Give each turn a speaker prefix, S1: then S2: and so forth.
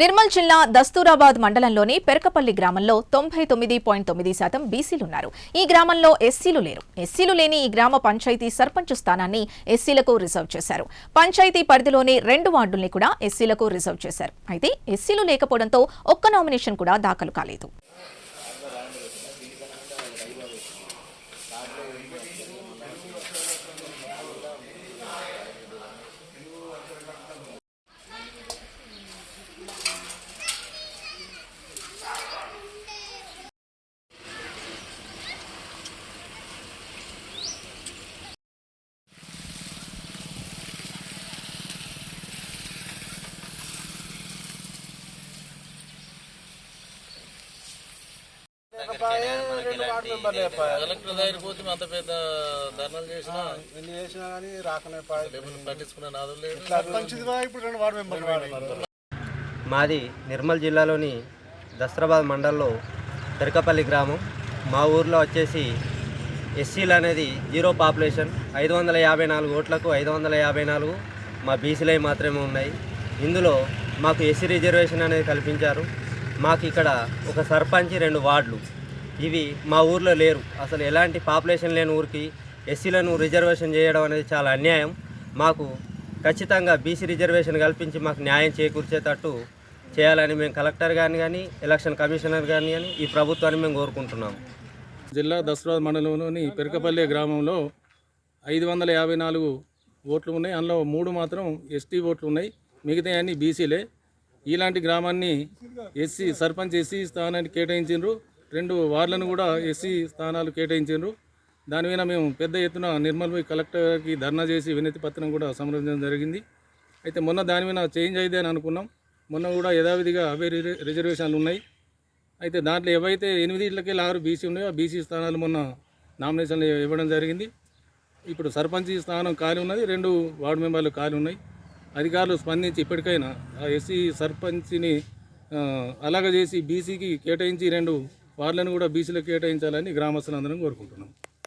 S1: నిర్మల్ జిల్లా దస్తూరాబాద్ మండలంలోని పెరకపల్లి గ్రామంలో తొంభై తొమ్మిది పాయింట్ తొమ్మిది శాతం బీసీలున్నారు ఈ గ్రామంలో ఎస్సీలు లేరు. ఎస్సీలు లేని ఈ గ్రామ పంచాయతీ సర్పంచ్ స్థానాన్ని ఎస్సీలకు రిజర్వ్ చేశారు. పంచాయతీ పరిధిలోని రెండు వార్డుల్ని కూడా ఎస్సీలకు రిజర్వ్ చేశారు. అయితే ఎస్సీలు లేకపోవడంతో ఒక్క నామినేషన్ కూడా దాఖలు కాలేదు.
S2: కలెక్టర్ దగ్గర పోతే అంత పెద్ద ధర్నాలు చేసినా
S3: ఎన్ని చేసినా కానీ రాకనే పాయ
S2: ఎవరు పట్టించుకున్న నాదులు లేదు
S3: మంచిదిగా ఇప్పుడు రెండు వార్డు మెంబర్లు
S4: మాది నిర్మల్ జిల్లాలోని దస్త్రాబాద్ మండల్లో పెరకపల్లి గ్రామం. మా ఊర్లో వచ్చేసి ఎస్సీలు అనేది జీరో పాపులేషన్. ఐదు వందల యాభై నాలుగు ఓట్లకు ఐదు వందల యాభై నాలుగు మా బీసీలై మాత్రమే ఉన్నాయి. ఇందులో మాకు ఎస్సీ రిజర్వేషన్ అనేది కల్పించారు. మాకు ఇక్కడ ఒక సర్పంచ్ రెండు వార్డులు. ఇవి మా ఊర్లో లేరు. అసలు ఎలాంటి పాపులేషన్ లేని ఊరికి ఎస్సీలను రిజర్వేషన్ చేయడం అనేది చాలా అన్యాయం. మాకు ఖచ్చితంగా బీసీ రిజర్వేషన్ కల్పించి మాకు న్యాయం చేకూర్చేటట్టు చేయాలని మేము కలెక్టర్ గారిని కానీ ఎలక్షన్ కమిషనర్ గారిని కానీ ఈ ప్రభుత్వాన్ని మేము కోరుకుంటున్నాం.
S2: జిల్లా దసరా మండలంలోని పెరకపల్లి గ్రామంలో ఐదు వందల యాభై నాలుగు ఓట్లు ఉన్నాయి. అందులో మూడు మాత్రం ఎస్టీ ఓట్లు ఉన్నాయి. మిగతా అన్ని బీసీలే. ఇలాంటి గ్రామాన్ని ఎస్సీ సర్పంచ్ ఎస్సీ స్థానాన్ని కేటాయించారు రెండు వార్డులను కూడా ఎస్సీ స్థానాలు కేటాయించారు దాని మీద మేము పెద్ద ఎత్తున నిర్మల్ పోయి కలెక్టర్కి ధర్నా చేసి వినతి పత్రం కూడా సమర్పించడం జరిగింది. అయితే మొన్న దాని మీద చేంజ్ అయితే అని అనుకున్నాం. మొన్న కూడా యథావిధిగా అవే రిజర్వేషన్లు ఉన్నాయి. అయితే దాంట్లో ఏవైతే ఎనిమిదిళ్ళకి ఆరు బీసీ ఉన్నాయో ఆ బీసీ స్థానాలు మొన్న నామినేషన్లు ఇవ్వడం జరిగింది. ఇప్పుడు సర్పంచ్ స్థానం ఖాళీ ఉన్నది రెండు వార్డు మెంబర్లు ఖాళీ ఉన్నాయి. అధికారులు స్పందించి ఇప్పటికైనా ఆ ఎస్సీ సర్పంచ్ని అలాగ చేసి బీసీకి కేటాయించి రెండు వాళ్ళని కూడా బీసీలకు కేటాయించాలని గ్రామస్తులందరం కోరుకుంటున్నాం.